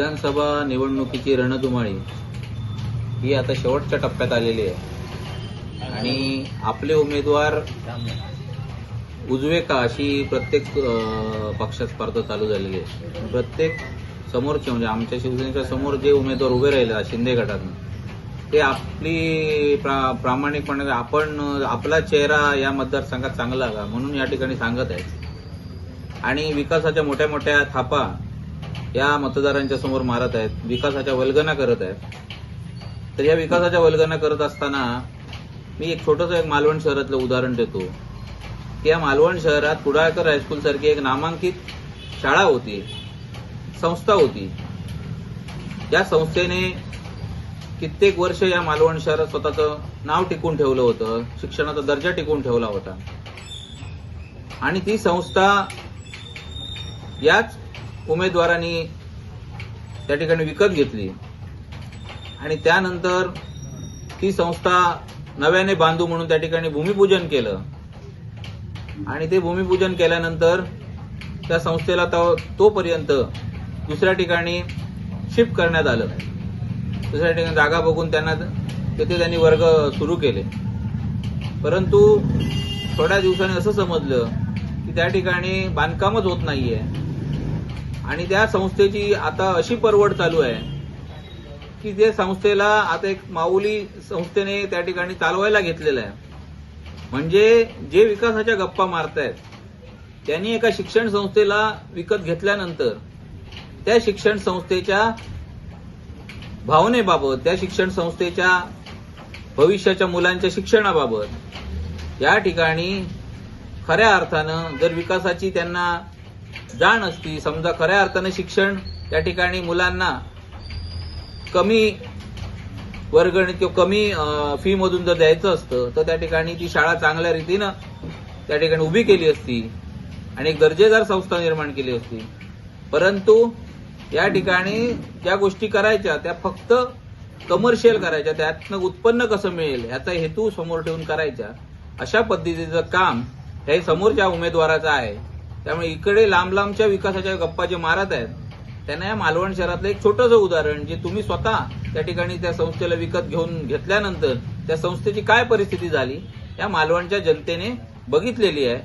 विधानसभा निवडणुकीची रणधुमाळी ही आता शेवटच्या टप्प्यात आलेली आहे. आणि आपले उमेदवार उजवे का अशी प्रत्येक पक्षात स्पर्धा चालू झालेली आहे. प्रत्येक समोरचे म्हणजे आमच्या शिवसेनेच्या समोर जे उमेदवार उभे राहिले शिंदे गटातून ते आपली प्रा प्रामाणिकपणे आपण आपला चेहरा या मतदारसंघात चांगला का म्हणून या ठिकाणी सांगत आहे आणि विकासाच्या मोठ्या मोठ्या थापा या मतदारांच्या समोर मारत आहेत विकासाच्या वल्गना करत आहेत. तर या विकासाच्या वल्गना करत असताना मी एक छोटंसं एक मालवण शहरातलं उदाहरण देतो. की या मालवण शहरात कुडाळकर हायस्कूल सारखी एक नामांकित शाळा होती संस्था होती. या संस्थेने कित्येक वर्ष या मालवण शहरात स्वतःचं नाव टिकून ठेवलं होतं शिक्षणाचा दर्जा टिकून ठेवला होता. आणि ती संस्था याच उमेदवारांनी त्या ठिकाणी विकत घेतली. आणि त्यानंतर ती संस्था नव्याने बांधू म्हणून त्या ठिकाणी भूमिपूजन केलं. आणि ते भूमिपूजन केल्यानंतर त्या संस्थेला तो- तोपर्यंत दुसऱ्या ठिकाणी शिफ्ट करण्यात आलं. दुसऱ्या ठिकाणी जागा बघून त्यांना तिथे त्यांनी वर्ग सुरू केले. परंतु थोड्या दिवसांनी असं समजलं की त्या ठिकाणी बांधकामच होत नाहीये. आणि त्या संस्थेची आता अशी परवड चालू आहे की त्या संस्थेला आता एक माऊली संस्थेने त्या ठिकाणी चालवायला घेतलेलं आहे. म्हणजे जे विकासाच्या गप्पा मारतायत त्यांनी एका शिक्षण संस्थेला विकत घेतल्यानंतर त्या शिक्षण संस्थेच्या भावनेबाबत त्या शिक्षण संस्थेच्या भविष्याच्या मुलांच्या शिक्षणाबाबत या ठिकाणी खऱ्या अर्थानं जर विकासाची त्यांना जाण असती. समजा खऱ्या अर्थानं शिक्षण त्या ठिकाणी मुलांना कमी वर्गणी किंवा कमी फी मधून जर द्यायचं असतं तर त्या ठिकाणी ती शाळा चांगल्या रीतीनं त्या ठिकाणी उभी केली असती आणि एक दर्जेदार संस्था निर्माण केली असती. परंतु या ठिकाणी ज्या गोष्टी करायच्या त्या फक्त कमर्शियल करायच्या त्यातनं उत्पन्न कसं मिळेल याचा हेतू समोर ठेवून करायच्या अशा पद्धतीचं काम हे समोरच्या उमेदवाराचं आहे. त्यामुळे इकडे लांब लांबच्या विकासाच्या गप्पा जे मारत आहेत त्यांना या मालवण शहरातलं एक छोटंसं उदाहरण जे तुम्ही स्वतः त्या ठिकाणी त्या संस्थेला विकत घेऊन घेतल्यानंतर त्या संस्थेची काय परिस्थिती झाली या मालवणच्या जनतेने बघितलेली आहे.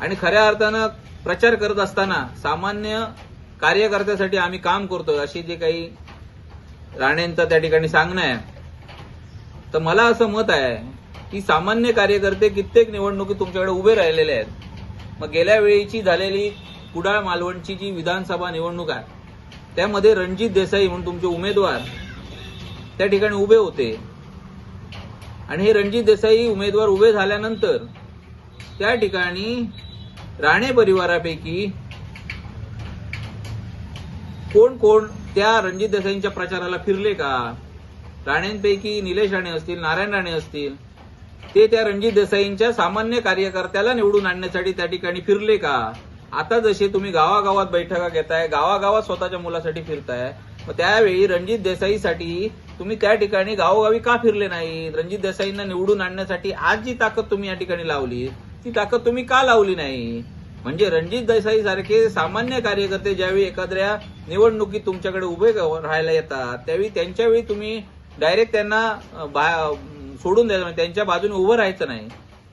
आणि खऱ्या अर्थानं प्रचार करत असताना सामान्य कार्यकर्त्यासाठी आम्ही काम करतोय अशी जे काही राणेंचं त्या ठिकाणी सांगणं आहे. तर मला असं मत आहे की सामान्य कार्यकर्ते कित्येक निवडणुकीत तुमच्याकडे उभे राहिलेले आहेत. मग गेल्या वेळीची झालेली कुडाळ मालवणची जी विधानसभा निवडणूक आहे त्यामध्ये रणजित देसाई म्हणून तुमचे उमेदवार त्या ठिकाणी उभे होते. आणि हे रणजित देसाई उमेदवार उभे झाल्यानंतर त्या ठिकाणी राणे परिवारापैकी कोण कोण त्या रणजित देसाईंच्या प्रचाराला फिरले का? राणेंपैकी निलेश राणे असतील नारायण राणे असतील ते त्या रणजित देसाईंच्या सामान्य कार्यकर्त्याला निवडून आणण्यासाठी त्या ठिकाणी फिरले का? आता जसे तुम्ही गावागावात बैठका घेताय गावागावात स्वतःच्या मुलासाठी फिरताय मग त्यावेळी रणजित देसाईसाठी तुम्ही त्या ठिकाणी गावोगावी का फिरले नाही? रणजित देसाईंना निवडून आणण्यासाठी आज जी ताकद तुम्ही या ठिकाणी लावली ती ताकद तुम्ही का लावली नाही? म्हणजे रणजित देसाई सारखे सामान्य कार्यकर्ते ज्यावेळी एखाद्या निवडणुकीत तुमच्याकडे उभे राहायला येतात त्यावेळी त्यांच्यावेळी तुम्ही डायरेक्ट त्यांना बा- सोडून द्यायचं म्हणजे त्यांच्या बाजूने उभं राहायचं नाही.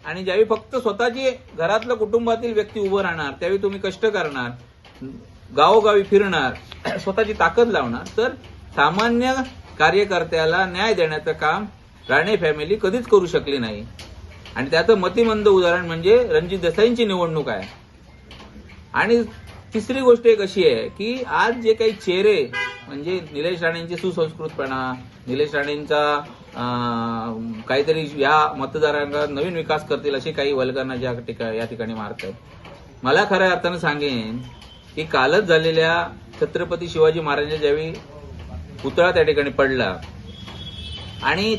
आणि ज्यावेळी फक्त स्वतःची घरातलं कुटुंबातील व्यक्ती उभं राहणार त्यावेळी तुम्ही कष्ट करणार गावोगावी फिरणार स्वतःची ताकद लावणार तर सामान्य कार्यकर्त्याला न्याय देण्याचं काम राणे फॅमिली कधीच करू शकली नाही. आणि त्याचं मतिमंद उदाहरण म्हणजे रणजित देसाईंची निवडणूक आहे. आणि तिसरी गोष्ट एक अशी आहे की आज जे काही चेहरे म्हणजे निलेश राणेंची सुसंस्कृतपणा निलेश राणेंचा काहीतरी या मतदारांना नवीन विकास करतील अशी काही वल्गांना ज्या ठिकाणी या ठिकाणी मारत आहेत. मला खऱ्या अर्थानं सांगेन की कालच झालेल्या छत्रपती शिवाजी महाराजांच्या ज्यावेळी पुतळा त्या ठिकाणी पडला आणि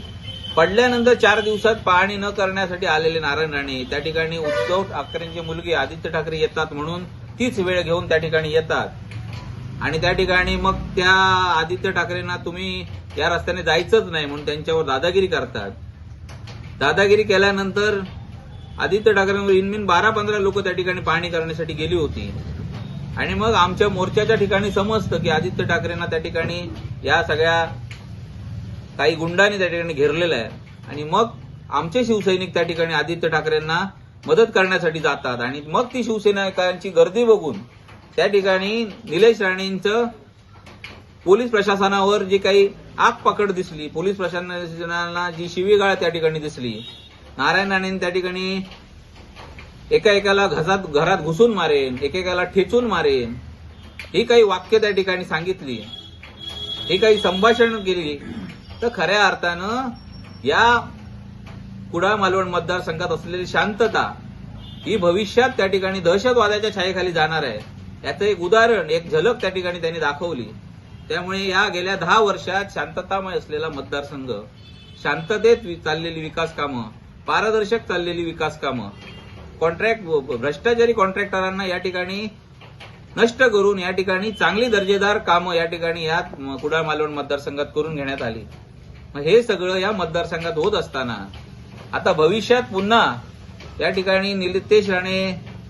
पडल्यानंतर चार दिवसात पाहणी न करण्यासाठी आलेले नारायण राणे त्या ठिकाणी उद्धव ठाकरेंचे मुलगी आदित्य ठाकरे येतात म्हणून तीच वेळ घेऊन त्या ठिकाणी येतात. आणि त्या ठिकाणी मग त्या आदित्य ठाकरेंना तुम्ही या रस्त्याने जायचंच नाही म्हणून त्यांच्यावर दादागिरी करतात. दादागिरी केल्यानंतर आदित्य ठाकरेंवर इनमिन बारा पंधरा लोक त्या ठिकाणी पाहणी करण्यासाठी गेली होती. आणि मग आमच्या मोर्चाच्या ठिकाणी समजतं की आदित्य ठाकरेंना त्या ठिकाणी या सगळ्या काही गुंडांनी त्या ठिकाणी घेरलेलं आहे. आणि मग आमचे शिवसैनिक त्या ठिकाणी आदित्य ठाकरेंना मदत करण्यासाठी जातात. आणि मग ती शिवसैनिकांची गर्दी बघून त्या ठिकाणी निलेश राणेंचं पोलीस प्रशासनावर जी काही आग पकड दिसली पोलीस प्रशासनाला जी शिवीगाळ त्या ठिकाणी दिसली नारायण राणेंनी त्या ठिकाणी एका एकाला घसात घरात घुसून मारेन एकेकाला ठेचून मारेन ही काही वाक्य त्या ठिकाणी सांगितली ही काही संभाषण केली तर खऱ्या अर्थानं या कुडाळ मालवण मतदारसंघात असलेली शांतता ही भविष्यात त्या ठिकाणी दहशतवादाच्या छायेखाली जाणार आहे. याचं एक उदाहरण एक झलक त्या ठिकाणी त्यांनी दाखवली. त्यामुळे या गेल्या दहा वर्षात शांततामय असलेला मतदारसंघ शांततेत चाललेली विकास कामं पारदर्शक चाललेली विकास कामं कॉन्ट्रॅक्ट भ्रष्टाचारी कॉन्ट्रॅक्टरांना या ठिकाणी नष्ट करून या ठिकाणी चांगली दर्जेदार कामं या ठिकाणी या कुडाळ मालवण मतदारसंघात करून घेण्यात आली. मग हे सगळं या मतदारसंघात होत असताना आता भविष्यात पुन्हा या ठिकाणी नितेश राणे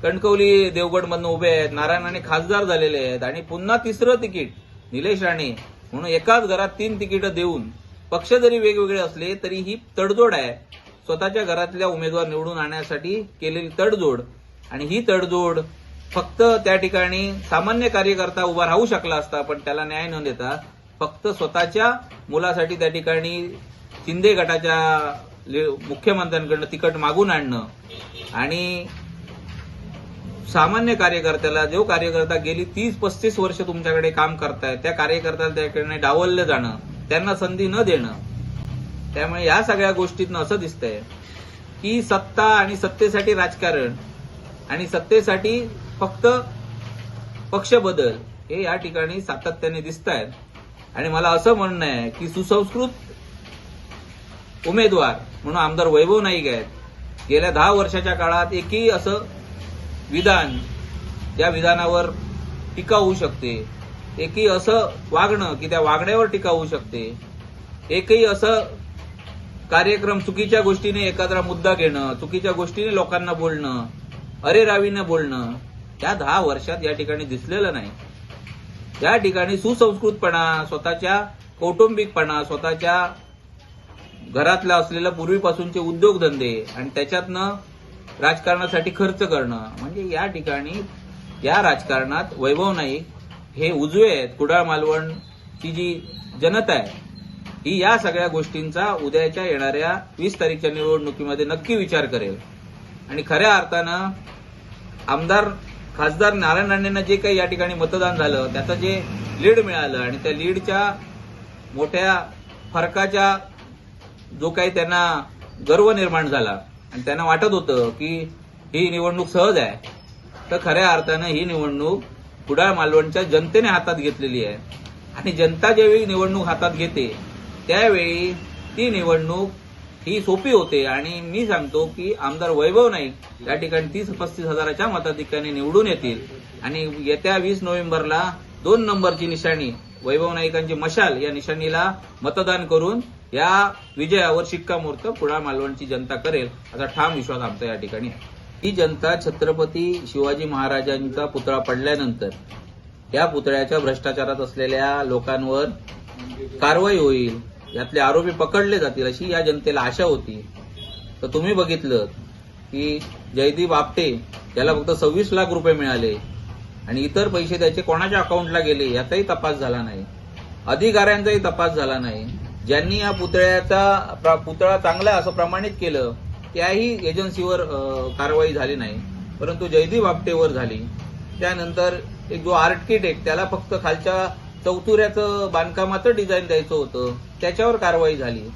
कणकवली देवगडमधनं उभे आहेत नारायण राणे खासदार झालेले आहेत. आणि पुन्हा तिसरं तिकीट निलेश राणे. म्हणून एकाच घरात तीन तिकीटं देऊन पक्ष जरी वेगवेगळे असले तरी ही तडजोड आहे. स्वतःच्या घरातल्या उमेदवार निवडून आणण्यासाठी केलेली तडजोड. आणि ही तडजोड फक्त त्या ठिकाणी सामान्य कार्यकर्ता उभा राहू शकला असता पण त्याला न्याय न देता फक्त स्वतःच्या मुलासाठी त्या ठिकाणी शिंदे गटाच्या ले- मुख्यमंत्र्यांकडनं तिकट मागून आणणं. आणि सामान्य कार्यकर्त्याला जो कार्यकर्ता गेली तीस पस्तीस वर्ष तुमच्याकडे काम करतायत त्या कार्यकर्त्याला त्याकडे डावललं जाणं त्यांना संधी न देणं त्यामुळे या सगळ्या गोष्टीतनं असं दिसतंय की सत्ता आणि सत्तेसाठी राजकारण आणि सत्तेसाठी फक्त पक्ष बदल हे या ठिकाणी सातत्याने दिसत आहेत आणि मला असं म्हणणं आहे की सुसंस्कृत उमेदवार म्हणून आमदार वैभव नाईक आहेत. गेल्या दहा वर्षाच्या काळात एकही असं विधान ज्या विधानावर टीका होऊ शकते. एकही असं वागणं की त्या वागण्यावर टीका होऊ शकते. एकही असं कार्यक्रम चुकीच्या गोष्टीने एखादा मुद्दा घेणं चुकीच्या गोष्टीने लोकांना बोलणं अरे रावीनं बोलणं त्या दहा वर्षात या ठिकाणी दिसलेलं नाही. या ठिकाणी सुसंस्कृतपणा स्वतःच्या कौटुंबिकपणा स्वतःच्या घरातला असलेलं पूर्वीपासूनचे उद्योगधंदे आणि त्याच्यातनं राजकारणासाठी खर्च करणं. म्हणजे या ठिकाणी या राजकारणात वैभव नाईक हे उजवे आहेत. कुडाळ मालवणची जी जनता आहे ही या सगळ्या गोष्टींचा उद्याच्या येणाऱ्या वीस तारीखच्या निवडणुकीमध्ये नक्की विचार करेल. आणि खऱ्या अर्थानं आमदार खासदार नारायण राणेंना जे काही या ठिकाणी मतदान झालं त्याचं जे लीड मिळालं आणि त्या लीडच्या मोठ्या फरकाच्या जो काही त्यांना गर्व निर्माण झाला आणि त्यांना वाटत होतं की ही निवडणूक सहज आहे. तर खऱ्या अर्थानं ही निवडणूक कुडाळ मालवणच्या जनतेने हातात घेतलेली आहे. आणि जनता ज्यावेळी निवडणूक हातात घेते त्यावेळी ती निवडणूक ही सोपी होते. आणि मी सांगतो की आमदार वैभव नाईक या ठिकाणी तीस पस्तीस हजाराच्या मताधिक्याने निवडून येतील. आणि येत्या वीस नोव्हेंबरला दोन नंबरची निशाणी वैभव नाईकांची मशाल या निशाणीला मतदान करून या विजयावर शिक्कामोर्तब कुडाळ मालवणची जनता करेल असा ठाम विश्वास आमचा या ठिकाणी आहे. ही जनता छत्रपती शिवाजी महाराजांचा पुतळा पडल्यानंतर या पुतळ्याच्या भ्रष्टाचारात असलेल्या लोकांवर कारवाई होईल यातले आरोपी पकडले जातील अशी या जनतेला आशा होती. तर तुम्ही बघितलं की जयदीप आपटे याला फक्त सव्वीस लाख रुपये मिळाले आणि इतर पैसे त्याचे कोणाच्या अकाउंटला गेले याचाही तपास झाला नाही. अधिकाऱ्यांचाही तपास झाला नाही. ज्यांनी या पुतळ्याचा पुतळा चांगला असं प्रमाणित केलं त्याही एजन्सीवर कारवाई झाली नाही. परंतु जयदीप आपटेवर झाली. त्यानंतर एक जो आर्किटेक्ट त्याला फक्त खालच्या चौथुऱ्याचं बांधकामाचं डिझाईन द्यायचं होतं. त्याच्यावर कारवाई झाली.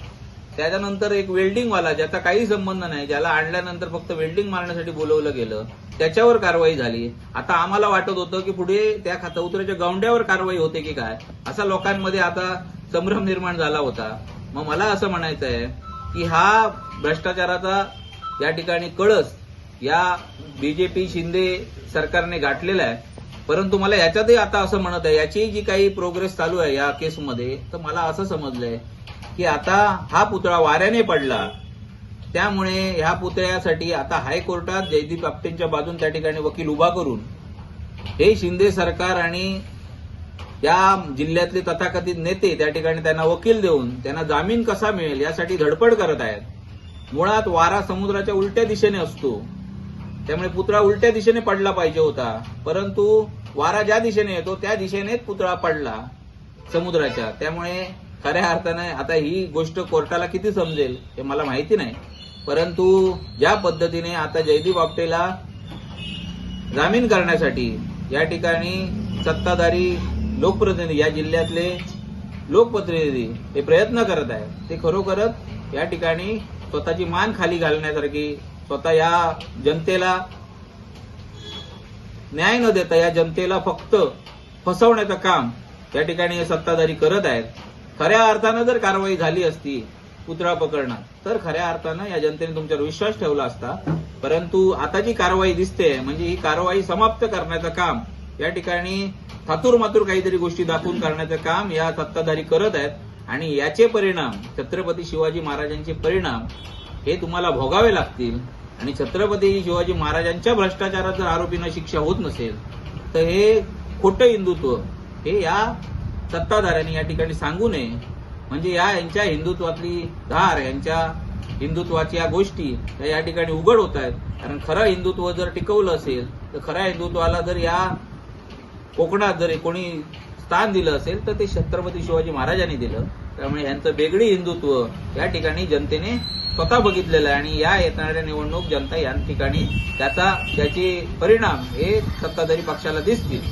त्याच्यानंतर एक वेल्डिंगवाला ज्याचा काही संबंध नाही ज्याला आणल्यानंतर फक्त वेल्डिंग मारण्यासाठी बोलवलं गेलं त्याच्यावर कारवाई झाली. आता आम्हाला वाटत होतं की पुढे त्या चौतुऱ्याच्या चौथऱ्याच्या गौंड्यावर कारवाई होते की काय? असा लोकांमध्ये आता संभ्रम निर्माण झाला होता. मग मला असं म्हणायचं आहे की हा भ्रष्टाचाराचा या ठिकाणी कळस या बीजेपी शिंदे सरकारने गाठलेला आहे. परंतु मला याच्यातही आता असं म्हणत आहे याची जी काही प्रोग्रेस चालू आहे या केसमध्ये तर मला असं समजलंय की आता हा पुतळा वाऱ्याने पडला. त्यामुळे ह्या पुतळ्यासाठी आता हायकोर्टात जयदीप आपटेंच्या बाजून त्या ठिकाणी वकील उभा करून हे शिंदे सरकार आणि या जिल्ह्यातले तथाकथित नेते त्या ठिकाणी त्यांना वकील देऊन त्यांना जामीन कसा मिळेल यासाठी धडपड करत आहेत. मुळात वारा समुद्राच्या उलट्या दिशेने असतो. त्यामुळे पुतळा उलट्या दिशेने पडला पाहिजे होता. परंतु वारा ज्या दिशेने येतो त्या दिशेनेच पुतळा पडला समुद्राच्या. त्यामुळे खऱ्या अर्थाने आता ही गोष्ट कोर्टाला किती समजेल हे मला माहिती नाही. परंतु ज्या पद्धतीने आता जयदीप आपटेला जामीन करण्यासाठी या ठिकाणी सत्ताधारी लोकप्रतिनिधी या जिल्ह्यातले लोकप्रतिनिधी हे प्रयत्न करत आहेत. ते खरोखरच या ठिकाणी स्वतःची मान खाली घालण्यासारखी स्वतः या जनतेला न्याय न देता या जनतेला फक्त फसवण्याचं काम या ठिकाणी हे सत्ताधारी करत आहेत. खऱ्या अर्थानं जर कारवाई झाली असती पुतळा पकडणं तर खऱ्या अर्थानं या जनतेने तुमच्यावर विश्वास ठेवला असता. परंतु आता जी कारवाई दिसते म्हणजे ही कारवाई समाप्त करण्याचं काम या ठिकाणी थातूर मातूर काहीतरी गोष्टी दाखवून करण्याचं काम या सत्ताधारी करत आहेत. आणि याचे परिणाम छत्रपती शिवाजी महाराजांचे परिणाम हे तुम्हाला भोगावे लागतील. आणि छत्रपती शिवाजी महाराजांच्या भ्रष्टाचारात जर आरोपींना शिक्षा होत नसेल तर हे खोटं हिंदुत्व हे या सत्ताधाऱ्यांनी या ठिकाणी सांगू नये. म्हणजे या यांच्या हिंदुत्वातली धार यांच्या हिंदुत्वाच्या गोष्टी या ठिकाणी उघड होत आहेत. कारण खरं हिंदुत्व जर टिकवलं असेल तर खऱ्या हिंदुत्वाला जर या कोकणात जर कोणी स्थान दिलं असेल तर ते छत्रपती शिवाजी महाराजांनी दिलं. त्यामुळे यांचं वेगळी हिंदुत्व या ठिकाणी जनतेने स्वतः बघितलेलं आहे. आणि या येणाऱ्या निवडणूक जनता या ठिकाणी त्याचा त्याचे परिणाम हे सत्ताधारी पक्षाला दिसतील.